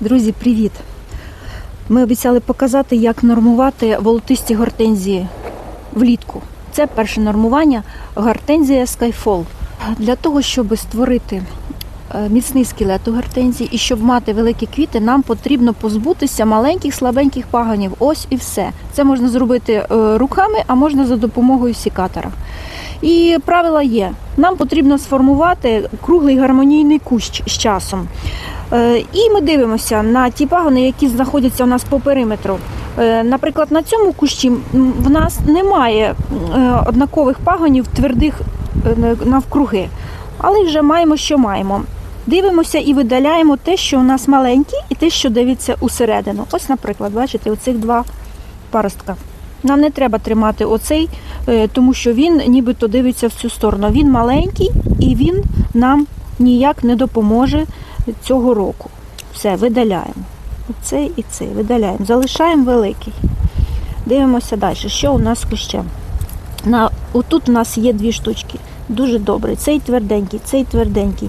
Друзі, привіт! Ми обіцяли показати, як нормувати волотисті гортензії влітку. Це перше нормування гортензія Skyfall. Для того, щоб створити е, міцний скелет у гортензії і щоб мати великі квіти, нам потрібно позбутися маленьких слабеньких паганів. Ось і все. Це можна зробити е, руками, а можна за допомогою сікатора. І правила є: нам потрібно сформувати круглий гармонійний кущ з часом. Е, І ми дивимося на ті пагони, які знаходяться у нас по периметру. Е, Наприклад, на цьому кущі в нас немає е, однакових пагонів твердих навкруги, але вже маємо, що маємо. Дивимося і видаляємо те, що у нас маленькі, і те, що дивиться усередину. Ось, наприклад, бачите, оцих два паростка. Нам не треба тримати оцей, е, тому що він нібито дивиться в цю сторону. Він маленький і він нам ніяк не допоможе цього року. Все, видаляємо. Оцей і цей видаляємо. Залишаємо великий. Дивимося далі, що у нас кущем. На, отут у нас є дві штучки. Дуже добре. Цей тверденький, цей тверденький.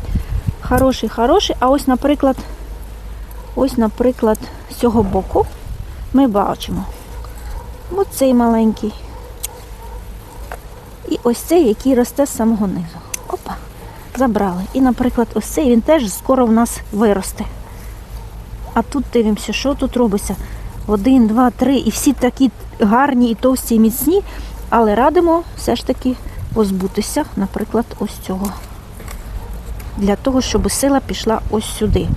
Хороший, хороший. А ось, наприклад, ось, наприклад, з цього боку ми бачимо. Оцей маленький. І ось цей, який росте з самого низу. Опа, забрали. І, наприклад, ось цей він теж скоро в нас виросте. А тут дивимося, що тут робиться. Один, два, три. І всі такі гарні і товсті, і міцні, але радимо все ж таки позбутися, наприклад, ось цього. Для того, щоб сила пішла ось сюди.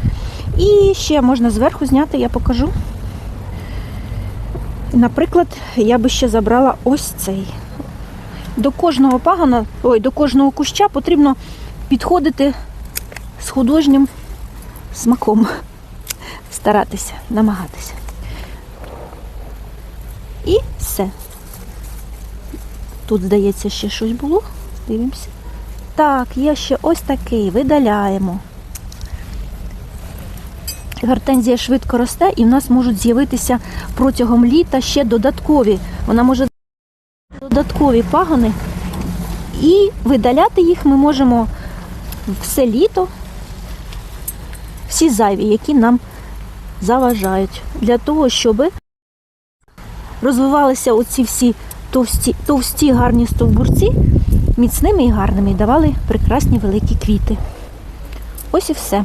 І ще можна зверху зняти, я покажу. Наприклад, я би ще забрала ось цей. До кожного пагона, ой, до кожного куща потрібно підходити з художнім смаком. Старатися, намагатися. І все. Тут, здається, ще щось було. Дивимося. Так, є ще ось такий. Видаляємо. Гортензія швидко росте і в нас можуть з'явитися протягом літа ще додаткові. Вона може додаткові пагони. І видаляти їх ми можемо все літо, всі зайві, які нам заважають. Для того, щоб розвивалися оці всі товсті, товсті гарні стовбурці міцними і гарними і давали прекрасні великі квіти. Ось і все.